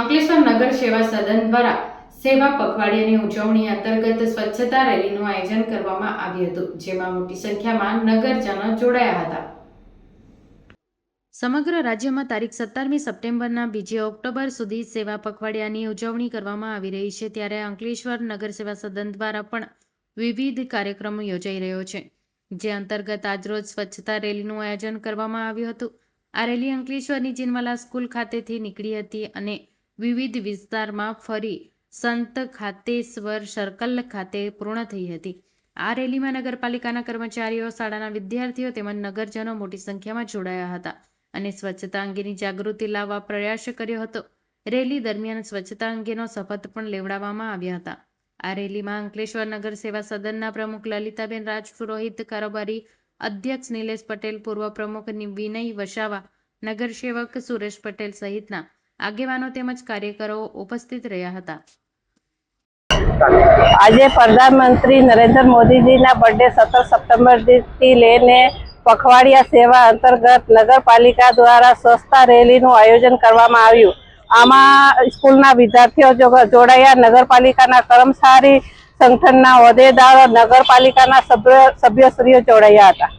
અંકલેશ્વર નગર સેવા સદન દ્વારા સેવા પખવાડિયાની ઉજવણી અંતર્ગત સ્વચ્છતા રેલીનું આયોજન કરવામાં આવ્યું હતું, જેમાં મોટી સંખ્યામાં નગરજનો જોડાયા હતા. સમગ્ર રાજ્યમાં તારીખ સત્તરમી સપ્ટેમ્બરના બીજી ઓક્ટોબર સુધી સેવા પખવાડિયાની ઉજવણી કરવામાં આવી રહી છે, ત્યારે અંકલેશ્વર નગર સદન દ્વારા પણ વિવિધ કાર્યક્રમો યોજાઈ રહ્યો છે, જે અંતર્ગત આજરોજ સ્વચ્છતા રેલીનું આયોજન કરવામાં આવ્યું હતું. આ રેલી અંકલેશ્વરની જીનવાલા સ્કૂલ ખાતેથી નીકળી હતી અને વિવિધ વિસ્તારમાં ફરી સંત ખાતેશ્વર સર્કલ ખાતે પૂર્ણ થઈ હતી. આ રેલીમાં નગરપાલિકાના કર્મચારીઓ, શાળાના વિદ્યાર્થીઓ તેમજ નગરજનો મોટી સંખ્યામાં જોડાયા હતા અને સ્વચ્છતા અંગેની જાગૃતિ લાવવા પ્રયાસ કર્યો હતો. રેલી દરમિયાન સ્વચ્છતા અંગેનો શપથ પણ લેવડાવવામાં આવ્યા હતા. આ રેલીમાં અંકલેશ્વર નગર સેવા સદનના પ્રમુખ લલિતાબેન રાજપુરોહિત, કારોબારી અધ્યક્ષ નિલેશ પટેલ, પૂર્વ પ્રમુખ વિનય વસાવા, નગરસેવક સુરેશ પટેલ સહિતના આગેવાનો તેમજ કાર્યકરો ઉપસ્થિત રહ્યા હતા. આજે પ્રધાનમંત્રી નરેન્દ્ર મોદીજીના બર્થડે સત્તર સપ્ટેમ્બરથી લઈને પખવાડિયા સેવા અંતર્ગત નગરપાલિકા દ્વારા સ્વચ્છતા રેલીનું આયોજન કરવામાં આવ્યું. આમાં સ્કૂલના વિદ્યાર્થીઓ જોડાયા. નગરપાલિકાના કર્મચારી સંગઠનના હોદ્દેદારો, નગરપાલિકાના સભ્યો, સભ્યશ્રીઓ જોડાયા હતા.